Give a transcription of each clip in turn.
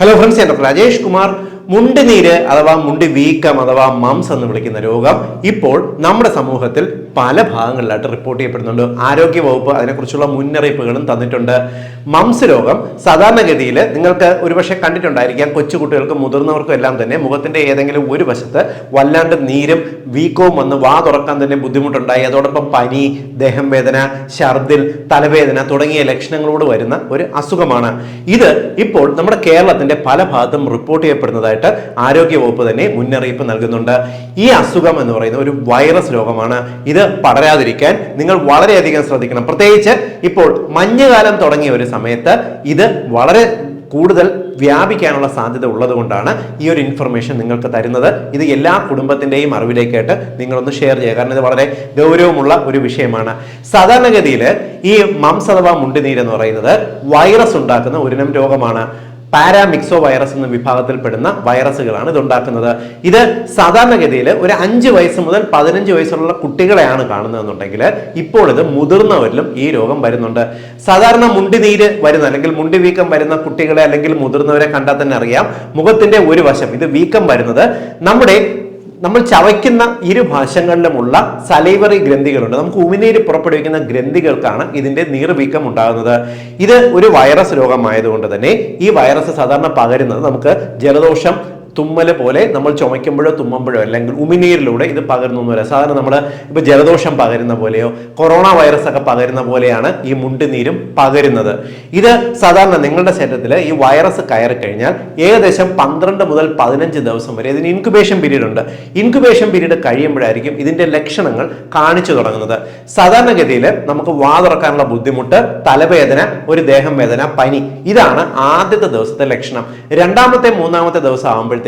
Hello friends ഞാൻ doctor Rajesh Kumar മുണ്ടുനീര് അഥവാ മുണ്ടി വീക്കം അഥവാ മംസ് എന്ന് വിളിക്കുന്ന രോഗം ഇപ്പോൾ നമ്മുടെ സമൂഹത്തിൽ പല ഭാഗങ്ങളിലായിട്ട് റിപ്പോർട്ട് ചെയ്യപ്പെടുന്നുണ്ട്. ആരോഗ്യ വകുപ്പ് അതിനെക്കുറിച്ചുള്ള മുന്നറിയിപ്പുകളും തന്നിട്ടുണ്ട്. മംസ് രോഗം സാധാരണഗതിയിൽ നിങ്ങൾക്ക് ഒരുപക്ഷെ കണ്ടിട്ടുണ്ടായിരിക്കാം. കൊച്ചുകുട്ടികൾക്കും മുതിർന്നവർക്കും എല്ലാം തന്നെ മുഖത്തിന്റെ ഏതെങ്കിലും ഒരു വശത്ത് വല്ലാണ്ട് നീരും വീക്കവും വന്ന് വാ തുറക്കാൻ തന്നെ ബുദ്ധിമുട്ടുണ്ടായി. അതോടൊപ്പം പനി ദേഹം വേദന ഛർദിൽ തലവേദന തുടങ്ങിയ ലക്ഷണങ്ങളോട് വരുന്ന ഒരു അസുഖമാണ്. ഇത് ഇപ്പോൾ നമ്മുടെ കേരളത്തിന്റെ പല ഭാഗത്തും റിപ്പോർട്ട് ചെയ്യപ്പെടുന്നതായിട്ട് ആരോഗ്യവകുപ്പ് തന്നെ മുന്നറിയിപ്പ് നൽകുന്നുണ്ട്. ഈ അസുഖം എന്ന് പറയുന്ന ഒരു വൈറസ് രോഗമാണ്. ഇത് പടരാതിരിക്കാൻ നിങ്ങൾ വളരെയധികം ശ്രദ്ധിക്കണം. പ്രത്യേകിച്ച് ഇപ്പോൾ മഞ്ഞുകാലം തുടങ്ങിയ ഒരു സമയത്ത് ഇത് വളരെ കൂടുതൽ വ്യാപിക്കാനുള്ള സാധ്യത ഉള്ളതുകൊണ്ടാണ് ഈ ഒരു ഇൻഫർമേഷൻ നിങ്ങൾക്ക് തരുന്നത്. ഇത് എല്ലാ കുടുംബത്തിന്റെയും അറിവിലേക്കായിട്ട് നിങ്ങളൊന്ന് ഷെയർ ചെയ്യുക. കാരണം ഇത് വളരെ ഗൗരവമുള്ള ഒരു വിഷയമാണ്. സാധാരണഗതിയിൽ ഈ മംസ് അഥവാ മുണ്ടിനീരെന്ന് പറയുന്നത് വൈറസ് ഉണ്ടാക്കുന്ന ഒരിനം രോഗമാണ്. പാരാമിക്സോ വൈറസ് എന്ന വിഭാഗത്തിൽപ്പെടുന്ന വൈറസുകളാണ് ഇത് ഉണ്ടാക്കുന്നത് ഇത് സാധാരണഗതിയിൽ ഒരു അഞ്ച് വയസ്സ് മുതൽ പതിനഞ്ച് വയസ്സുള്ള കുട്ടികളെയാണ് കാണുന്നതെന്നുണ്ടെങ്കിൽ ഇപ്പോൾ ഇത് മുതിർന്നവരിലും ഈ രോഗം വരുന്നുണ്ട്. സാധാരണ മുണ്ടിനീര് വരുന്ന അല്ലെങ്കിൽ മുണ്ടി വീക്കം വരുന്ന കുട്ടികളെ അല്ലെങ്കിൽ മുതിർന്നവരെ കണ്ടാൽ തന്നെ അറിയാം. മുഖത്തിന്റെ ഒരു വശം ഇത് വീക്കം വരുന്നത് നമ്മുടെ നമ്മൾ ചവയ്ക്കുന്ന ഇരു ഭാഷകളിലുമുള്ള സലൈവറി ഗ്രന്ഥികളുണ്ട്. നമുക്ക് ഉമിനീര് പുറപ്പെടുവിക്കുന്ന ഗ്രന്ഥികൾക്കാണ് ഇതിന്റെ നീർവീക്കം ഉണ്ടാകുന്നത്. ഇത് ഒരു വൈറസ് രോഗമായതുകൊണ്ട് തന്നെ ഈ വൈറസ് സാധാരണ പകരുന്നത് നമുക്ക് ജലദോഷം തുമ്മൽ പോലെ നമ്മൾ ചുമയ്ക്കുമ്പോഴോ തുമ്മുമ്പോഴോ അല്ലെങ്കിൽ ഉമിനീരിലൂടെ ഇത് പകരുന്നൊന്നുമില്ല സാധാരണ നമ്മൾ ഇപ്പൊ ജലദോഷം പകരുന്ന പോലെയോ കൊറോണ വൈറസ് ഒക്കെ പകരുന്ന പോലെയാണ് ഈ മുണ്ടുനീരും പകരുന്നത്. ഇത് സാധാരണ നിങ്ങളുടെ ശരീരത്തിൽ ഈ വൈറസ് കയറി കഴിഞ്ഞാൽ ഏകദേശം പന്ത്രണ്ട് മുതൽ പതിനഞ്ച് ദിവസം വരെ ഇതിന് ഇൻക്യുബേഷൻ പീരീഡ് ഉണ്ട്. ഇൻക്യുബേഷൻ പീരീഡ് കഴിയുമ്പോഴായിരിക്കും ഇതിന്റെ ലക്ഷണങ്ങൾ കാണിച്ചു തുടങ്ങുന്നത്. സാധാരണഗതിയിൽ നമുക്ക് വാ തുറക്കാനുള്ള ബുദ്ധിമുട്ട് തലവേദന ഒരു ദേഹം വേദന പനി ഇതാണ് ആദ്യത്തെ ദിവസത്തെ ലക്ഷണം. രണ്ടാമത്തെ മൂന്നാമത്തെ ദിവസം ആകുമ്പോഴത്തേക്കും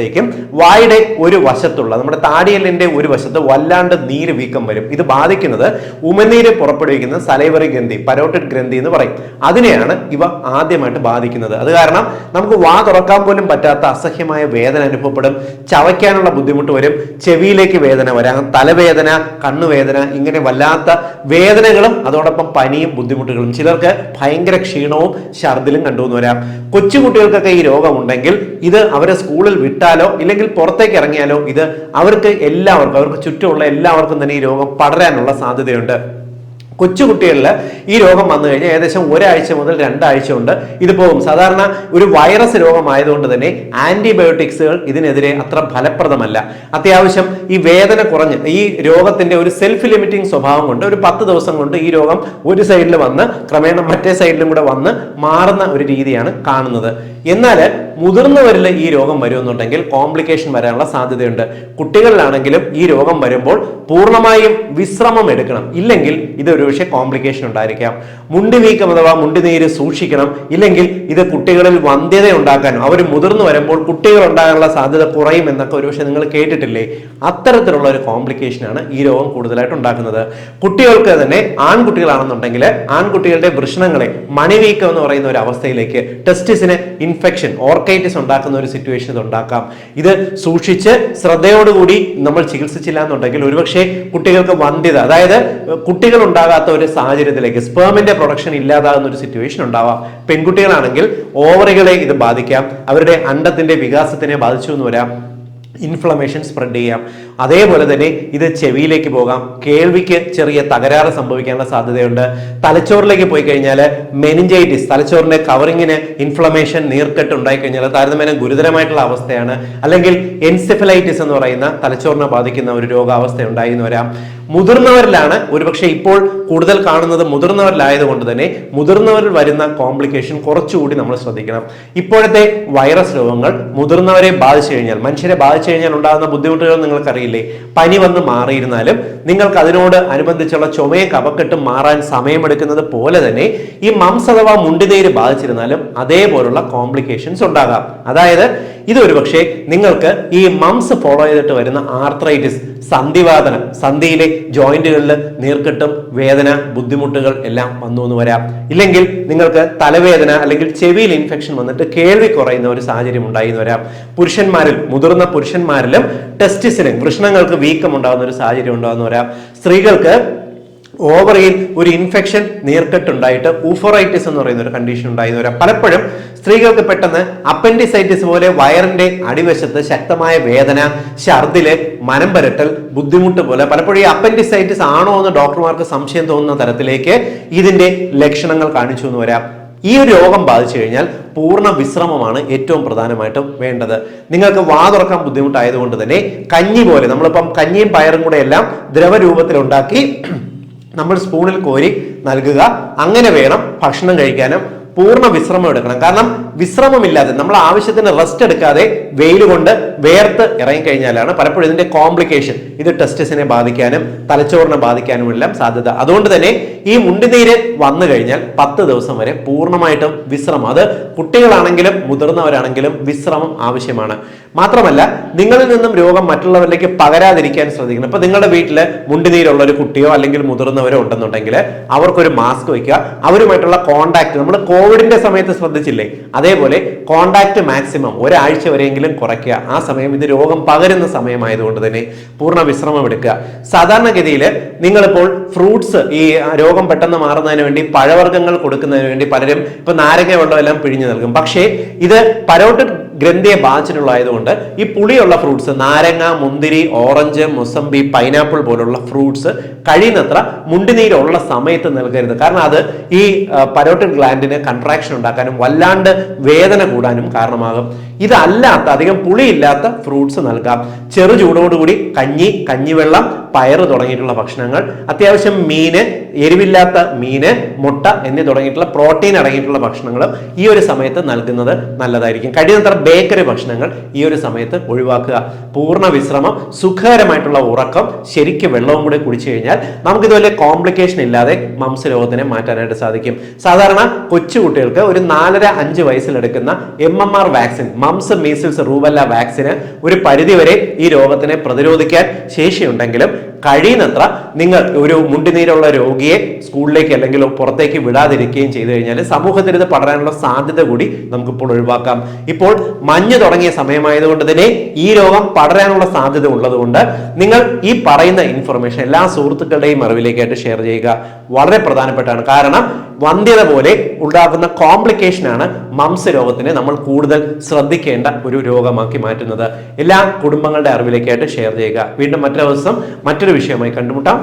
വായുടെ ഒരു വശത്തുള്ള നമ്മുടെ താടിയലിന്റെ ഒരു വശത്ത് വല്ലാണ്ട് നീര് വീക്കം വരും. ഇത് ബാധിക്കുന്നത് ഉമനീര് പുറപ്പെടുവിക്കുന്ന സലൈവറി ഗ്രന്ഥി പരോട്ടിഡ് ഗ്രന്ഥി എന്ന് പറയും. അതിനെയാണ് ഇവ ആദ്യമായിട്ട് ബാധിക്കുന്നത്. അത് കാരണം നമുക്ക് വാ തുറക്കാൻ പോലും പറ്റാത്ത അസഹ്യമായ വേദന അനുഭവപ്പെടും. ചവയ്ക്കാനുള്ള ബുദ്ധിമുട്ട് വരും. ചെവിയിലേക്ക് വേദന വരാം. തലവേദന കണ്ണുവേദന ഇങ്ങനെ വല്ലാത്ത വേദനകളും അതോടൊപ്പം പനിയും ബുദ്ധിമുട്ടുകളും. ചിലർക്ക് ഭയങ്കര ക്ഷീണവും ഛർദിലും കണ്ടുവന്ന് വരാം. കൊച്ചുകുട്ടികൾക്കൊക്കെ ഈ രോഗമുണ്ടെങ്കിൽ ഇത് അവരെ സ്കൂളിൽ വിട്ടാലോ ഇല്ലെങ്കിൽ പുറത്തേക്ക് ഇറങ്ങിയാലോ ഇത് അവർക്ക് എല്ലാവർക്കും അവർക്ക് ചുറ്റുമുള്ള എല്ലാവർക്കും തന്നെ ഈ രോഗം പടരാനുള്ള സാധ്യതയുണ്ട്. കൊച്ചുകുട്ടികളിൽ ഈ രോഗം വന്നു കഴിഞ്ഞാൽ ഏകദേശം ഒരാഴ്ച മുതൽ രണ്ടാഴ്ച കൊണ്ട് ഇത് പോകും. സാധാരണ ഒരു വൈറസ് രോഗമായതുകൊണ്ട് തന്നെ ആന്റിബയോട്ടിക്സുകൾ ഇതിനെതിരെ അത്ര ഫലപ്രദമല്ല. അത്യാവശ്യം ഈ വേദന കുറഞ്ഞ് ഈ രോഗത്തിന്റെ ഒരു സെൽഫ് ലിമിറ്റിംഗ് സ്വഭാവം കൊണ്ട് ഒരു പത്ത് ദിവസം കൊണ്ട് ഈ രോഗം ഒരു സൈഡിൽ വന്ന് ക്രമേണ മറ്റേ സൈഡിലും കൂടെ വന്ന് മാറുന്ന ഒരു രീതിയാണ് കാണുന്നത്. എന്നാൽ മുതിർന്നവരിൽ ഈ രോഗം വരുമെന്നുണ്ടെങ്കിൽ കോംപ്ലിക്കേഷൻ വരാനുള്ള സാധ്യതയുണ്ട്. കുട്ടികളിലാണെങ്കിലും ഈ രോഗം വരുമ്പോൾ പൂർണമായും വിശ്രമം എടുക്കണം. ഇല്ലെങ്കിൽ ഇത് ഒരുപക്ഷെ കോംപ്ലിക്കേഷൻ ഉണ്ടായിരിക്കാം. മുണ്ടി വീക്കം അഥവാ മുണ്ടി നീര് സൂക്ഷിക്കണം. ഇല്ലെങ്കിൽ ഇത് കുട്ടികളിൽ വന്ധ്യത ഉണ്ടാക്കാനും അവർ മുതിർന്നു വരുമ്പോൾ കുട്ടികൾ ഉണ്ടാകാനുള്ള സാധ്യത കുറയും എന്നൊക്കെ ഒരുപക്ഷെ നിങ്ങൾ കേട്ടിട്ടില്ലേ? അത്തരത്തിലുള്ള ഒരു കോംപ്ലിക്കേഷനാണ് ഈ രോഗം കൂടുതലായിട്ട് ഉണ്ടാക്കുന്നത്. കുട്ടികൾക്ക് തന്നെ ആൺകുട്ടികളാണെന്നുണ്ടെങ്കിൽ ആൺകുട്ടികളുടെ വൃഷണങ്ങളെ മണിവീക്കം എന്ന് പറയുന്ന ഒരു അവസ്ഥയിലേക്ക് ടെസ്റ്റിസിന് ഇൻഫെക്ഷൻ ഓർക്കൈറ്റിസ് ഉണ്ടാക്കുന്ന ഒരു സിറ്റുവേഷൻ ഇത് ഉണ്ടാക്കാം ഇത് സൂക്ഷിച്ച് ശ്രദ്ധയോടുകൂടി നമ്മൾ ചികിത്സിച്ചില്ല എന്നുണ്ടെങ്കിൽ ഒരുപക്ഷെ കുട്ടികൾക്ക് വന്ധ്യത അതായത് കുട്ടികൾ ഉണ്ടാകാത്ത ഒരു സാഹചര്യത്തിലേക്ക് സ്പേമിന്റെ പ്രൊഡക്ഷൻ ഇല്ലാതാകുന്ന ഒരു സിറ്റുവേഷൻ ഉണ്ടാവാം. പെൺകുട്ടികളാണെങ്കിൽ ഓവറികളെ ഇത് ബാധിക്കാം. അവരുടെ അണ്ടത്തിന്റെ വികാസത്തിനെ ബാധിച്ചു എന്ന് വരാം. ഇൻഫ്ലമേഷൻ സ്പ്രെഡ് ചെയ്യാം. അതേപോലെ തന്നെ ഇത് ചെവിയിലേക്ക് പോകാം. കേൾവിക്ക് ചെറിയ തകരാറ് സംഭവിക്കാനുള്ള സാധ്യതയുണ്ട്. തലച്ചോറിലേക്ക് പോയി കഴിഞ്ഞാൽ മെനിഞ്ചൈറ്റിസ് തലച്ചോറിന്റെ കവറിങ്ങിന് ഇൻഫ്ലമേഷൻ നീർക്കെട്ട് ഉണ്ടായിക്കഴിഞ്ഞാൽ താരതമ്യേന ഗുരുതരമായിട്ടുള്ള അവസ്ഥയാണ്. അല്ലെങ്കിൽ എൻസെഫലൈറ്റിസ് എന്ന് പറയുന്ന തലച്ചോറിനെ ബാധിക്കുന്ന ഒരു രോഗാവസ്ഥ ഉണ്ടായി എന്ന് വരാം. മുതിർന്നവരിലാണ് ഒരുപക്ഷെ ഇപ്പോൾ കൂടുതൽ കാണുന്നത് മുതിർന്നവരിലായതുകൊണ്ട് തന്നെ മുതിർന്നവരിൽ വരുന്ന കോംപ്ലിക്കേഷൻ കുറച്ചുകൂടി നമ്മൾ ശ്രദ്ധിക്കണം. ഇപ്പോഴത്തെ വൈറസ് രോഗങ്ങൾ മുതിർന്നവരെ ബാധിച്ചു കഴിഞ്ഞാൽ മനുഷ്യരെ ബാധിച്ചു കഴിഞ്ഞാൽ ഉണ്ടാകുന്ന ബുദ്ധിമുട്ടുകൾ നിങ്ങൾക്കറിയില്ലേ? പനി വന്ന് മാറിയിരുന്നാലും നിങ്ങൾക്ക് അതിനോട് അനുബന്ധിച്ചുള്ള ചുമയും കപക്കെട്ടും മാറാൻ സമയമെടുക്കുന്നത് പോലെ തന്നെ ഈ മംസ് അഥവാ മുണ്ടിനീര് ബാധിച്ചിരുന്നാലും അതേപോലുള്ള കോംപ്ലിക്കേഷൻസ് ഉണ്ടാകാം. അതായത് ഇത് ഒരുപക്ഷെ നിങ്ങൾക്ക് ഈ മംസ് ഫോളോ ചെയ്തിട്ട് വരുന്ന ആർത്രൈറ്റിസ് സന്ധിവാദനം സന്ധിയിലെ ജോയിന്റുകളിൽ നീർക്കെട്ടും വേദന ബുദ്ധിമുട്ടുകൾ എല്ലാം വന്നു എന്ന് വരാം. ഇല്ലെങ്കിൽ നിങ്ങൾക്ക് തലവേദന അല്ലെങ്കിൽ ചെവിയിൽ ഇൻഫെക്ഷൻ വന്നിട്ട് കേൾവി കുറയുന്ന ഒരു സാഹചര്യം ഉണ്ടായി എന്ന് വരാം. പുരുഷന്മാരിൽ മുതിർന്ന പുരുഷന്മാരിലും ടെസ്റ്റിസിന് വൃഷ്ണങ്ങൾക്ക് വീക്കം ഉണ്ടാകുന്ന ഒരു സാഹചര്യം ഉണ്ടാകുന്ന വരാം. സ്ത്രീകൾക്ക് ഓവറിയിൽ ഒരു ഇൻഫെക്ഷൻ നീർക്കെട്ടുണ്ടായിട്ട് ഊഫറൈറ്റിസ് എന്ന് പറയുന്ന ഒരു കണ്ടീഷൻ ഉണ്ടായി. വരാം പലപ്പോഴും സ്ത്രീകൾക്ക് പെട്ടെന്ന് അപ്പൻഡിസൈറ്റിസ് പോലെ വയറിന്റെ അടിവശത്ത് ശക്തമായ വേദന ഛർദിൽ മനം പരട്ടൽ ബുദ്ധിമുട്ട് പോലെ പലപ്പോഴും ഈ അപ്പൻഡിസൈറ്റിസ് ആണോ എന്ന് ഡോക്ടർമാർക്ക് സംശയം തോന്നുന്ന തരത്തിലേക്ക് ഇതിന്റെ ലക്ഷണങ്ങൾ കാണിച്ചു എന്ന് വരാം. ഈ ഒരു രോഗം ബാധിച്ചു കഴിഞ്ഞാൽ പൂർണ വിശ്രമമാണ് ഏറ്റവും പ്രധാനമായിട്ടും വേണ്ടത്. നിങ്ങൾക്ക് വാ തുറക്കാൻ ബുദ്ധിമുട്ടായതുകൊണ്ട് തന്നെ കഞ്ഞി പോലെ നമ്മളിപ്പം കഞ്ഞിയും പയറും കൂടെ എല്ലാം ദ്രവരൂപത്തിൽ ഉണ്ടാക്കി നമ്മൾ സ്പൂണിൽ കോരി നൽകുക. അങ്ങനെ വേണം ഭക്ഷണം കഴിക്കാനും. പൂർണ വിശ്രമം എടുക്കണം. കാരണം വിശ്രമമില്ലാതെ നമ്മൾ ആവശ്യത്തിന് റെസ്റ്റ് എടുക്കാതെ വെയിൽ കൊണ്ട് വേർത്ത് ഇറങ്ങിക്കഴിഞ്ഞാലാണ് പലപ്പോഴും ഇതിന്റെ കോംപ്ലിക്കേഷൻ ഇത് ടെസ്റ്റസിനെ ബാധിക്കാനും തലച്ചോറിനെ ബാധിക്കാനും എല്ലാം സാധ്യത. അതുകൊണ്ട് തന്നെ ഈ മുണ്ടിനീര് വന്നു കഴിഞ്ഞാൽ പത്ത് ദിവസം വരെ പൂർണമായിട്ടും വിശ്രമം. അത് കുട്ടികളാണെങ്കിലും മുതിർന്നവരാണെങ്കിലും വിശ്രമം ആവശ്യമാണ്. മാത്രമല്ല നിങ്ങളിൽ നിന്നും രോഗം മറ്റുള്ളവരിലേക്ക് പകരാതിരിക്കാൻ ശ്രദ്ധിക്കണം. ഇപ്പൊ നിങ്ങളുടെ വീട്ടിൽ മുണ്ടിനീരുള്ള ഒരു കുട്ടിയോ അല്ലെങ്കിൽ മുതിർന്നവരോ ഉണ്ടെന്നുണ്ടെങ്കിൽ അവർക്കൊരു മാസ്ക് വയ്ക്കുക അവരുമായിട്ടുള്ള കോണ്ടാക്ട് നമ്മൾ കോവിഡിന്റെ സമയത്ത് ശ്രദ്ധിച്ചില്ലേ? അതേപോലെ കോണ്ടാക്ട് മാക്സിമം ഒരാഴ്ച വരെയെങ്കിലും കുറയ്ക്കുക. ആ സമയം ഇത് രോഗം പകരുന്ന സമയമായതുകൊണ്ട് തന്നെ പൂർണ വിശ്രമം എടുക്കുക. സാധാരണഗതിയിൽ നിങ്ങളിപ്പോൾ ഫ്രൂട്ട്സ് ഈ രോഗം പെട്ടെന്ന് മാറുന്നതിന് വേണ്ടി പഴവർഗങ്ങൾ കൊടുക്കുന്നതിന് വേണ്ടി പലരും ഇപ്പൊ നാരങ്ങ വെള്ളം എല്ലാം പിഴിഞ്ഞു നൽകും. പക്ഷേ ഇത് പരോട്ടിഡ് ഗ്രന്ഥിയെ ബാധിച്ചിട്ടുള്ളതായതുകൊണ്ട് ഈ പുളിയുള്ള ഫ്രൂട്ട്സ് നാരങ്ങ മുന്തിരി ഓറഞ്ച് മുസംബി പൈനാപ്പിൾ പോലുള്ള ഫ്രൂട്ട്സ് കഴിയുന്നത്ര മുണ്ടിനീരുള്ള സമയത്ത് നൽകരുത്. കാരണം അത് ഈ പരോട്ടിൻ ഗ്ലാൻഡിന് കൺട്രാക്ഷൻ ഉണ്ടാക്കാനും വല്ലാണ്ട് വേദന കൂടാനും കാരണമാകും. ഇതല്ലാത്ത അധികം പുളിയില്ലാത്ത ഫ്രൂട്ട്സ് നൽകാം. ചെറു ചൂടോടുകൂടി കഞ്ഞി കഞ്ഞിവെള്ളം പയറ് തുടങ്ങിയിട്ടുള്ള ഭക്ഷണങ്ങൾ അത്യാവശ്യം മീന് എരിവില്ലാത്ത മീന് മുട്ട എന്നീ തുടങ്ങിയിട്ടുള്ള പ്രോട്ടീൻ അടങ്ങിയിട്ടുള്ള ഭക്ഷണങ്ങൾ ഈ ഒരു സമയത്ത് നൽകുന്നത് നല്ലതായിരിക്കും. കഴിയുന്നത്ര ബേക്കറി ഭക്ഷണങ്ങൾ ഈ ഒരു സമയത്ത് ഒഴിവാക്കുക. പൂർണ വിശ്രമം സുഖകരമായിട്ടുള്ള ഉറക്കം ശരിക്കും വെള്ളവും കൂടി കുടിച്ചു കഴിഞ്ഞാൽ നമുക്ക് ഇതുപോലെ കോംപ്ലിക്കേഷൻ ഇല്ലാതെ മംസ് രോഗത്തിനെ മാറ്റാനായിട്ട് സാധിക്കും. സാധാരണ കൊച്ചുകുട്ടികൾക്ക് ഒരു നാലര അഞ്ച് വയസ്സിലെടുക്കുന്ന M M R vaccine mumps measles റൂവല്ല വാക്സിന് ഒരു പരിധിവരെ ഈ രോഗത്തിനെ പ്രതിരോധിക്കാൻ ശേഷിയുണ്ടെങ്കിലും കഴിയുന്നത്ര നിങ്ങൾ ഒരു മുണ്ടിനീരുള്ള രോഗിയെ സ്കൂളിലേക്ക് അല്ലെങ്കിൽ പുറത്തേക്ക് വിടാതിരിക്കുകയും ചെയ്തു കഴിഞ്ഞാൽ സമൂഹത്തിൽ ഇത് പടരാനുള്ള സാധ്യത കൂടി നമുക്കിപ്പോൾ ഒഴിവാക്കാം. ഇപ്പോൾ മഞ്ഞ് തുടങ്ങിയ സമയമായതുകൊണ്ട് തന്നെ ഈ രോഗം പടരാനുള്ള സാധ്യത ഉള്ളതുകൊണ്ട് നിങ്ങൾ ഈ പറയുന്ന ഇൻഫർമേഷൻ എല്ലാ സുഹൃത്തുക്കളുടെയും അറിവിലേക്കായിട്ട് ഷെയർ ചെയ്യുക. വളരെ പ്രധാനപ്പെട്ടാണ്. കാരണം വന്ധ്യത പോലെ ഉണ്ടാകുന്ന കോംപ്ലിക്കേഷനാണ് മംസ രോഗത്തിനെ നമ്മൾ കൂടുതൽ ശ്രദ്ധിക്കേണ്ട ഒരു രോഗമാക്കി മാറ്റുന്നത്. എല്ലാ കുടുംബങ്ങളുടെ അറിവിലേക്കായിട്ട് ഷെയർ ചെയ്യുക. വീണ്ടും മറ്റൊരു ദിവസം മറ്റൊരു വിഷയമായി കണ്ടുമുട്ടാം.